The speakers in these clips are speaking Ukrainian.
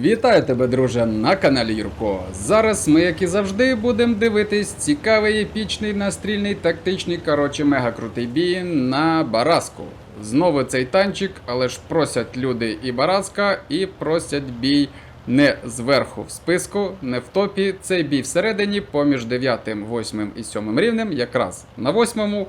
Вітаю тебе, друже, на каналі Юрко. Зараз ми, як і завжди, будемо дивитись цікавий епічний настрільний тактичний, коротше, мега крутий бій на Бараску. Знову цей танчик, але ж просять люди і Бараска, і просять бій не зверху в списку, не в топі. Цей бій всередині, поміж 9, 8 і 7 рівнем, якраз на 8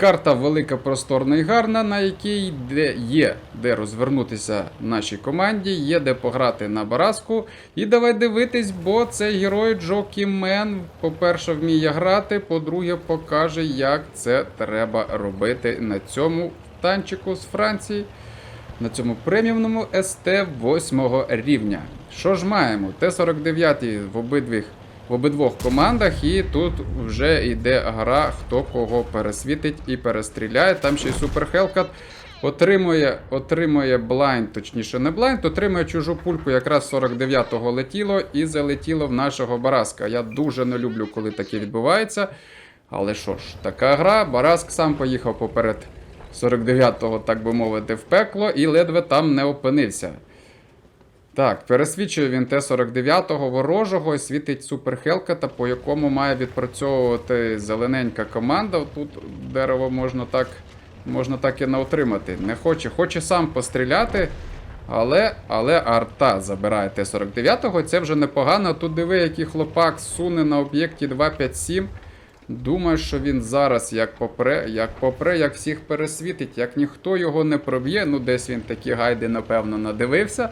Карта велика, просторна і гарна, на якій де є де розвернутися нашій команді, є де пограти на бараску. І давай дивитись, бо цей герой Джокі Мен, по-перше, вміє грати, по-друге, покаже, як це треба робити на цьому танчику з Франції, на цьому преміумному СТ 8 рівня. Що ж маємо? Т-49 в обидвіх в обидвох командах, і тут вже йде гра, хто кого пересвітить і перестріляє. Там ще й Супер Хелкат отримує, отримує блайнд, точніше не блайнд, отримує чужу пульку, якраз 49-го летіло і залетіло в нашого Бараска. Я дуже не люблю, коли таке відбувається. Але що ж, така гра, Бараск сам поїхав поперед 49-го, так би мовити, в пекло і ледве там не опинився. Так, пересвідчує він Т-49 ворожого і світить Супер Хелката, по якому має відпрацьовувати зелененька команда. Тут дерево можна так можна так і не отримати. Не хоче, хоче сам постріляти, але але арта забирає Т-49. Це вже непогано. Тут диви, який хлопак суне на об'єкті 257. Думаю, що він зараз як попре, як попре, як всіх пересвітить, як ніхто його не проб'є. Ну, десь він такі гайди, напевно, надивився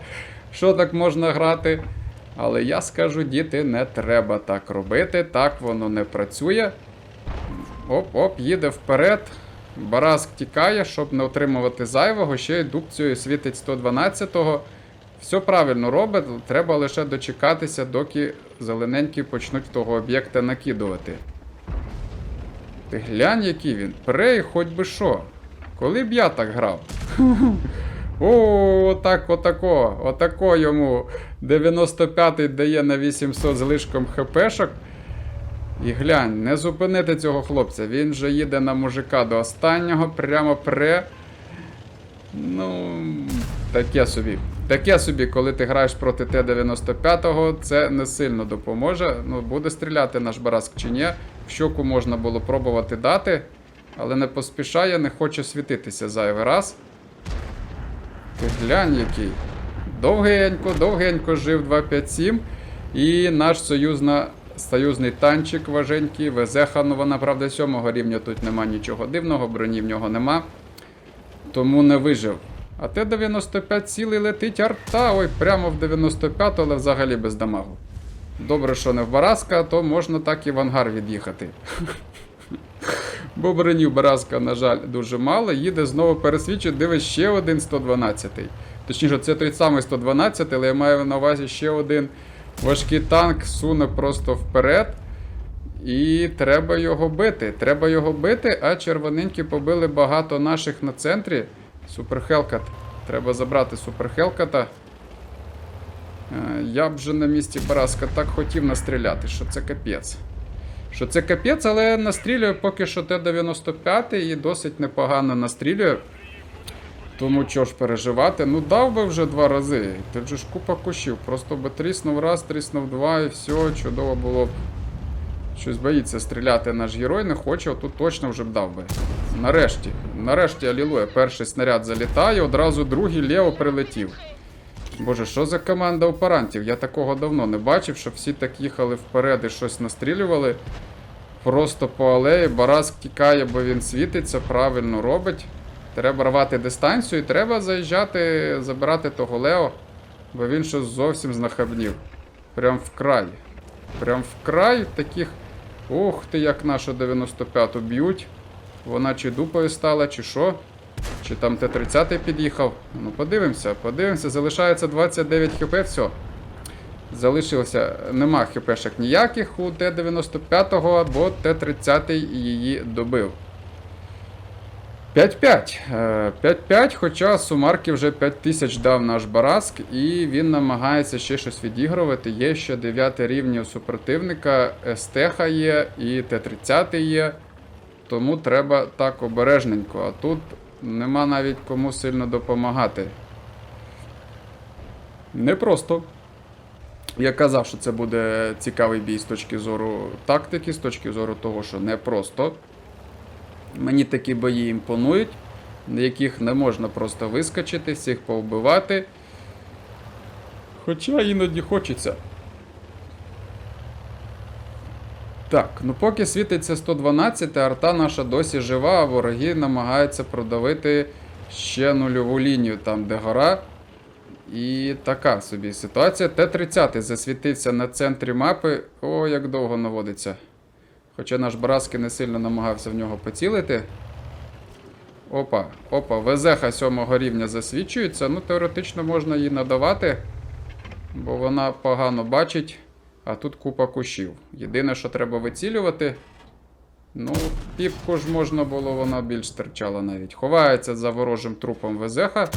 що так можна грати. Але я скажу, діти, не треба так робити, так воно не працює. Оп-оп, їде вперед. Бараск тікає, щоб не отримувати зайвого, ще й дубцею світить 112-го. Все правильно робить, треба лише дочекатися, доки зелененькі почнуть того об'єкта накидувати. Ти глянь, який він. Прей, хоч би що. Коли б я так грав? О, отак, отако, отако йому 95-й дає на 800 з лишком хпшок. І глянь, не зупинити цього хлопця. Він вже їде на мужика до останнього, прямо пре. Ну, таке собі. Таке собі, коли ти граєш проти Т-95, це не сильно допоможе. Ну, буде стріляти наш Бараск чи ні. В щоку можна було пробувати дати, але не поспішає, не хоче світитися зайвий раз. Ти глянь який. Довгенько, довгенько жив 257. І наш союзна, союзний танчик важенький, везе Ханова, правда, 7 рівня тут нема нічого дивного, броні в нього нема. Тому не вижив. А Т-95 цілий летить арта. Ой, прямо в 95, але взагалі без дамагу. Добре, що не в Бараска, то можна так і в ангар від'їхати. Бо бронів Бараска, на жаль, дуже мало. Їде знову пересвідчить, дивись ще один 112-й. Точніше, це той самий 112, але я маю на увазі ще один важкий танк суне просто вперед. І треба його бити. Треба його бити, а червоненькі побили багато наших на центрі. Суперхелкат. Треба забрати Суперхелката. Е, Я б вже на місці Бараска так хотів настріляти, що це капець. Що це капець, але настрілює поки що Т-95 і досить непогано настрілює. Тому що ж переживати? Ну дав би вже два рази. Тут же ж купа кущів. Просто би тріснув раз, тріснув два і все, чудово було б. Щось боїться стріляти наш герой, не хоче, отут точно вже б дав би. Нарешті, нарешті, алілуя, перший снаряд залітає, одразу другий Лео прилетів. Боже, що за команда оперантів? Я такого давно не бачив, щоб всі так їхали вперед і щось настрілювали. Просто по алеї Бараск тікає, бо він світиться, правильно робить. Треба рвати дистанцію і треба заїжджати, забирати того Лео, бо він щось зовсім знахабнів. Прям вкрай. Прям вкрай таких. Ух ти, як нашу 95-ту б'ють. Вона чи дупою стала, чи що. Чи там Т-30 під'їхав? Ну, подивимося, подивимося. Залишається 29 хп, все. Залишилося, нема хпшок ніяких у Т-95, бо Т-30 її добив. 5-5. Е, 5-5, хоча сумарки вже 5000 дав наш Бараск, і він намагається ще щось відігрувати. Є ще 9 рівні супротивника, СТХ є і Т-30 є. Тому треба так обережненько. А тут нема навіть кому сильно допомагати. непросто. Я казав, що це буде цікавий бій з точки зору тактики, з точки зору того, що непросто. Мені такі бої імпонують, на яких не можна просто вискочити, всіх повбивати. Хоча іноді хочеться. Так, ну поки світиться 112, арта наша досі жива, а вороги намагаються продавити ще нульову лінію, там де гора. І така собі ситуація. Т-30 засвітився на центрі мапи. О, як довго наводиться. Хоча наш Бараски не сильно намагався в нього поцілити. Опа, опа, ВЗХ 7 рівня засвічується. Ну, теоретично можна її надавати, бо вона погано бачить, а тут купа кущів. Єдине, що треба вицілювати. Ну, піпку ж можна було, вона більш стирчала навіть. Ховається за ворожим трупом ВЗХ.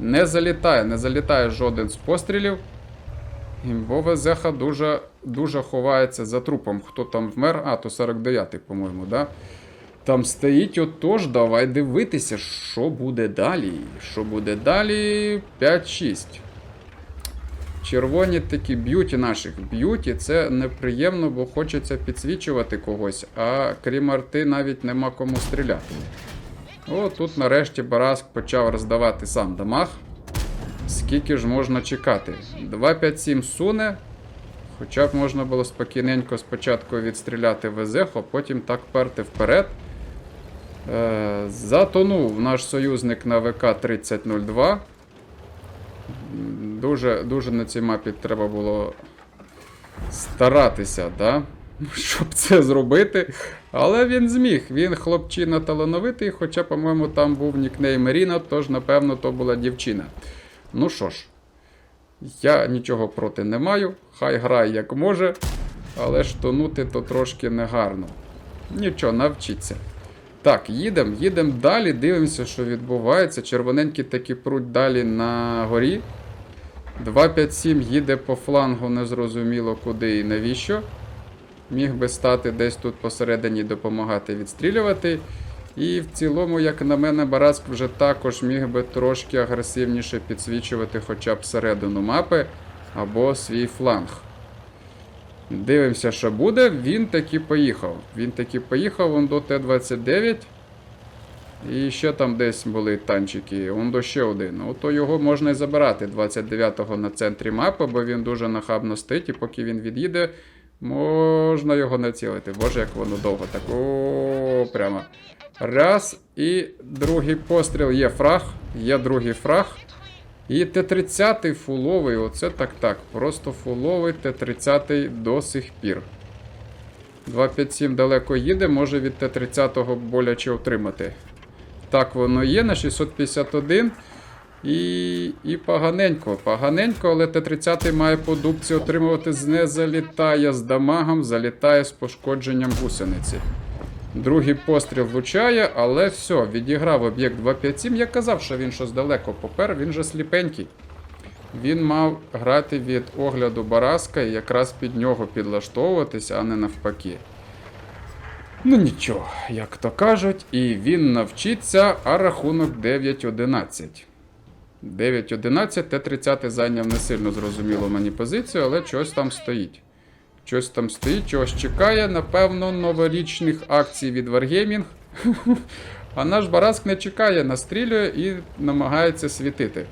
Не залітає, не залітає жоден з пострілів. Бо ВЗХ дуже, дуже ховається за трупом. Хто там вмер? А, то 49-й, по-моєму, да? Там стоїть, отож, давай дивитися, що буде далі. Що буде далі? 5-6. Червоні такі б'юті наших. Б'юті це неприємно, бо хочеться підсвічувати когось, а крім арти навіть нема кому стріляти. О, тут нарешті Бараск почав роздавати сам дамаг. Скільки ж можна чекати? 257 суне. Хоча б можна було спокійненько спочатку відстріляти ВЗХ, а потім так перти вперед. Е, затонув наш союзник на ВК-3002. Дуже, дуже на цій мапі треба було старатися, да? щоб це зробити. Але він зміг. Він хлопчина талановитий, хоча, по-моєму, там був нікнейм Ріна, тож, напевно, то була дівчина. Ну що ж, я нічого проти не маю. Хай грає як може, але ж тонути то трошки негарно. Нічого, навчіться. Так, їдемо, їдемо далі, дивимося, що відбувається. Червоненькі такі пруть далі на горі. 257 їде по флангу, незрозуміло куди і навіщо. Міг би стати десь тут посередині допомагати відстрілювати. І в цілому, як на мене, Бараск вже також міг би трошки агресивніше підсвічувати хоча б середину мапи або свій фланг. Дивимося, що буде. Він таки поїхав. Він таки поїхав он до Т-29. І ще там десь були танчики. Он до ще один. Ото його можна і забирати 29-го на центрі мапи, бо він дуже нахабно стоїть, і поки він від'їде, можна його націлити. Боже, як воно довго так. О, прямо. Раз. І другий постріл є фраг. Є другий фраг. І Т-30 фуловий, оце так так. Просто фуловий Т-30 до сих пір. 257 далеко їде, може від Т-30 боляче отримати. Так воно є на 651. І і поганенько. Поганенько, але Т-30 має по дубці отримувати не залітає з дамагом, залітає з пошкодженням гусениці. Другий постріл влучає, але все, відіграв об'єкт 257. Я казав, що він щось далеко попер, він же сліпенький. Він мав грати від огляду Бараска і якраз під нього підлаштовуватися, а не навпаки. Ну нічого, як то кажуть, і він навчиться, а рахунок 9-11. 9-11, Т-30 зайняв не сильно зрозуміло мені позицію, але чогось там стоїть. Щось там стоїть, чогось чекає, напевно, новорічних акцій від Wargaming. А наш Бараск не чекає, настрілює і намагається світити.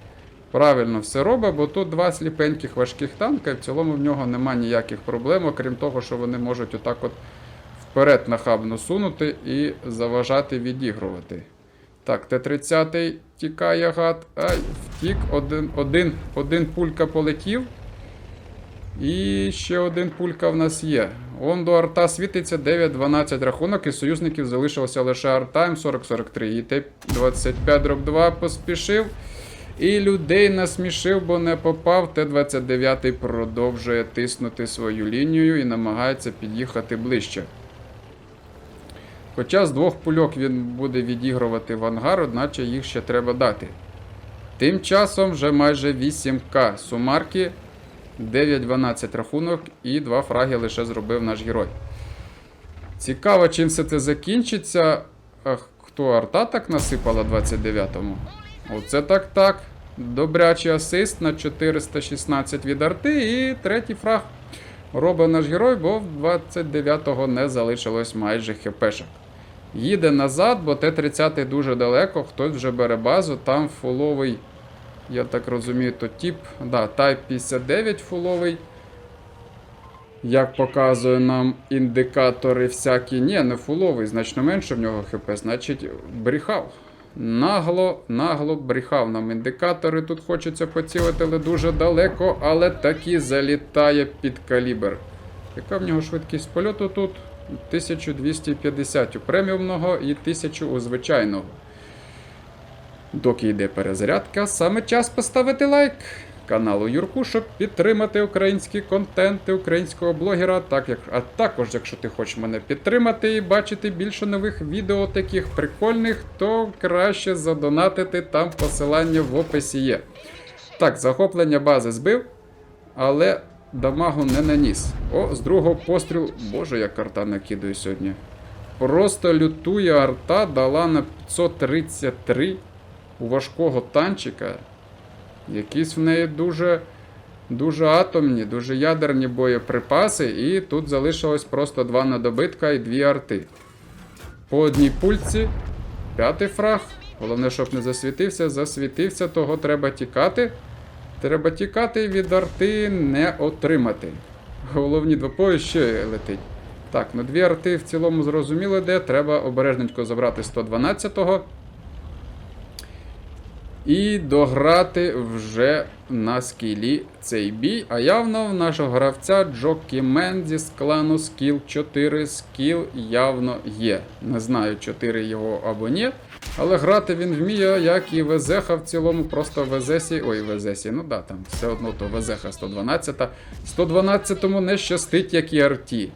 Правильно все робить, бо тут два сліпеньких важких танка, і в цілому в нього нема ніяких проблем, окрім того, що вони можуть отак от вперед нахабно сунути і заважати відігрувати. Так, Т-30 тікає гад. Ай, втік, один, один, один пулька полетів. І ще один пулька в нас є. Он до арта світиться 9-12 рахунок, і союзників залишилося лише арта М4043. І Т-25 дроб 2 поспішив. І людей насмішив, бо не попав. Т-29 продовжує тиснути свою лінію і намагається під'їхати ближче. Хоча з двох пульок він буде відігрувати в ангар, одначе їх ще треба дати. Тим часом вже майже 8К сумарки. 9-12 рахунок і 2 фраги лише зробив наш герой. Цікаво, чим все це закінчиться. Ах, хто арта так насипала 29-му? Оце так так. Добрячий асист на 416 від арти. І третій фраг робить наш герой, бо в 29-го не залишилось майже хпшок. Їде назад, бо Т-30 дуже далеко, хтось вже бере базу, там фуловий, я так розумію, то тип, да, Type 59 фуловий. Як показує нам індикатори всякі. Ні, не фуловий, значно менше в нього хп, значить брехав. Нагло, нагло брехав нам індикатори. Тут хочеться поцілити, але дуже далеко, але таки залітає під калібр. Яка в нього швидкість польоту тут? 1250 у преміумного і 1000 у звичайного. Доки йде перезарядка, саме час поставити лайк каналу Юрку, щоб підтримати українські контенти українського блогера. Так як, а також, якщо ти хочеш мене підтримати і бачити більше нових відео таких прикольних, то краще задонатити там посилання в описі є. Так, захоплення бази збив, але дамагу не наніс. О, з другого пострілу. Боже, як арта накидаю сьогодні. Просто лютує арта, дала на 533 у важкого танчика. Якісь в неї дуже дуже атомні, дуже ядерні боєприпаси, і тут залишилось просто два надобитка і дві арти. По одній пульці, п'ятий фраг. Головне, щоб не засвітився, засвітився, того треба тікати. Треба тікати від арти не отримати. Головні двопої ще летить. Так, ну дві арти в цілому зрозуміло де. Треба обережненько забрати 112-го. І дограти вже на скілі цей бій. А явно в нашого гравця Джокі Мензі з клану Скіл 4 скіл явно є. Не знаю, 4 його або ні. Але грати він вміє, як і Везеха в цілому, просто Везесі. Ой, Везесі, ну да, там все одно то Везеха 112. 112-му не щастить, як і Арті.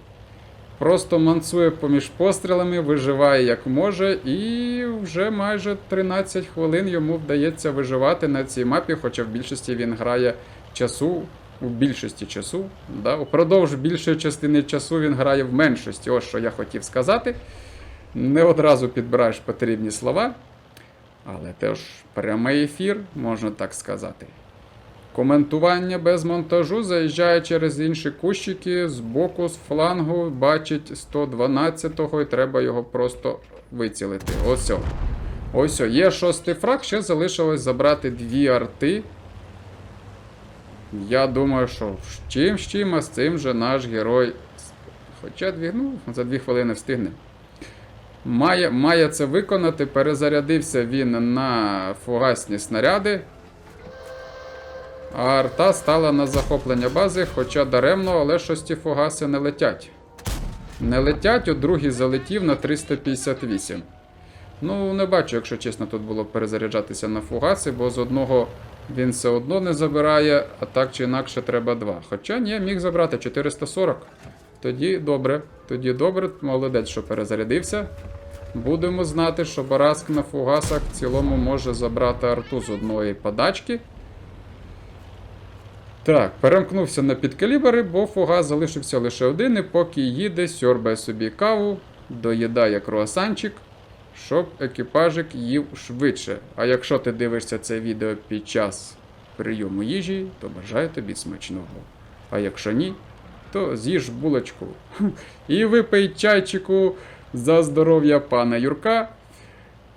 Просто мансує поміж пострілами, виживає як може, і вже майже 13 хвилин йому вдається виживати на цій мапі, хоча в більшості він грає часу. У більшості часу, да, упродовж більшої частини часу він грає в меншості. Ось що я хотів сказати. Не одразу підбираєш потрібні слова. Але теж прямий ефір, можна так сказати. Коментування без монтажу заїжджає через інші кущики з боку, з флангу, бачить 112-го і треба його просто вицілити. Ось. Ось, є шостий фраг, ще залишилось забрати дві арти. Я думаю, що з чим з чим, а з цим же наш герой. Хоча дві, ну, за дві хвилини встигне. Має, має це виконати. Перезарядився він на фугасні снаряди. А арта стала на захоплення бази, хоча даремно, але щось ті фугаси не летять. Не летять, от другий залетів на 358. Ну, не бачу, якщо чесно, тут було перезаряджатися на фугаси, бо з одного він все одно не забирає, а так чи інакше треба два. Хоча ні, міг забрати 440. Тоді добре, тоді добре, молодець, що перезарядився. Будемо знати, що Бараск на фугасах в цілому може забрати арту з одної подачки. Так, перемкнувся на підкалібри, бо фугас залишився лише один, і поки їде, сьорбає собі каву, доїдає круасанчик, щоб екіпажик їв швидше. А якщо ти дивишся це відео під час прийому їжі, то бажаю тобі смачного. А якщо ні, то з'їж булочку. І випий чайчику за здоров'я пана Юрка.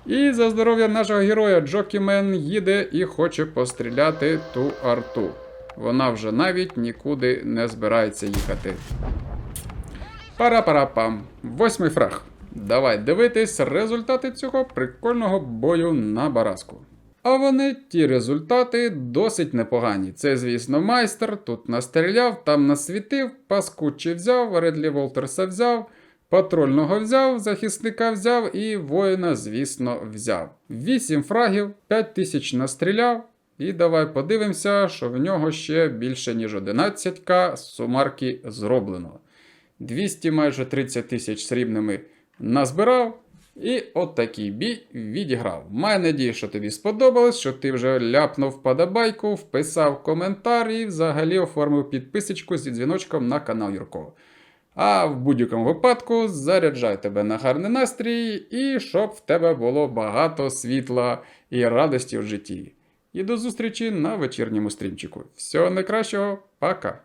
І за здоров'я нашого героя Джокімен їде і хоче постріляти ту арту. Вона вже навіть нікуди не збирається їхати. Пара-пара-пам. Восьмий фраг. Давай дивитись результати цього прикольного бою на Бараску. А вони, ті результати, досить непогані. Це, звісно, майстер. Тут настріляв, там насвітив, паскучі взяв, Редлі Волтерса взяв, патрульного взяв, захисника взяв і воїна, звісно, взяв. Вісім фрагів, 5 тисяч настріляв. І давай подивимося, що в нього ще більше, ніж 11к сумарки зроблено. 200 майже 30 тисяч срібними назбирав. І от бій відіграв. Маю надію, що тобі сподобалось, що ти вже ляпнув вподобайку, вписав коментар і взагалі оформив підписочку зі дзвіночком на канал Юрко. А в будь-якому випадку заряджай тебе на гарний настрій і щоб в тебе було багато світла і радості в житті. І до зустрічі на вечірньому стрімчику. Всього найкращого, пока!